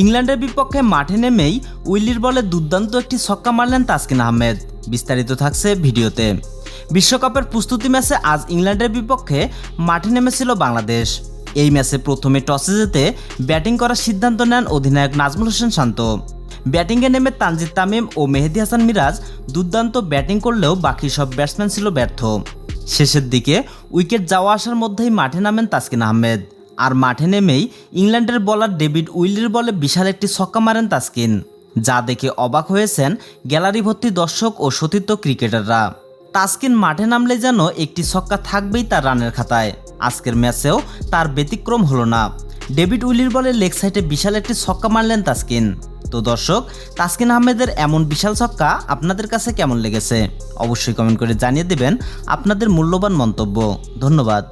ইংল্যান্ডের বিপক্ষে মাঠে নেমেই উইলির বলে দুর্দান্ত একটি ছক্কা মারলেন তাসকিন আহমেদ। বিস্তারিত থাকছে ভিডিওতে। বিশ্বকাপের প্রস্তুতি ম্যাচে আজ ইংল্যান্ডের বিপক্ষে মাঠে নেমেছিল বাংলাদেশ। এই ম্যাচে প্রথমে টসে যেতে ব্যাটিং করার সিদ্ধান্ত নেন অধিনায়ক নাজমুল হোসেন শান্ত। ব্যাটিংয়ে নেমে তানজিদ তামিম ও মেহেদি হাসান মিরাজ দুর্দান্ত ব্যাটিং করলেও বাকি সব ব্যাটসম্যান ছিল ব্যর্থ। শেষের দিকে উইকেট যাওয়া আসার মধ্যেই মাঠে নামেন তাসকিন আহমেদ। আর মাঠে নেমেই ইংল্যান্ডের বলার ডেভিড উইলির বলে বিশাল একটি ছক্কা মারেন তাসকিন, যা দেখে অবাক হয়েছেন গ্যালারি ভর্তি দর্শক ও সতীর্থ ক্রিকেটাররা। তাসকিন মাঠে নামলে যেন একটি ছক্কা থাকবেই তার রানের খাতায়। আজকের ম্যাচেও তার ব্যতিক্রম হলো না। ডেভিড উইলির বলে লেগ সাইডে বিশাল একটি ছক্কা মারলেন তাসকিন। তো দর্শক, তাসকিন আহমেদের এমন বিশাল ছক্কা আপনাদের কাছে কেমন লেগেছে? অবশ্যই কমেন্ট করে জানিয়ে দেবেন আপনাদের মূল্যবান মন্তব্য। ধন্যবাদ।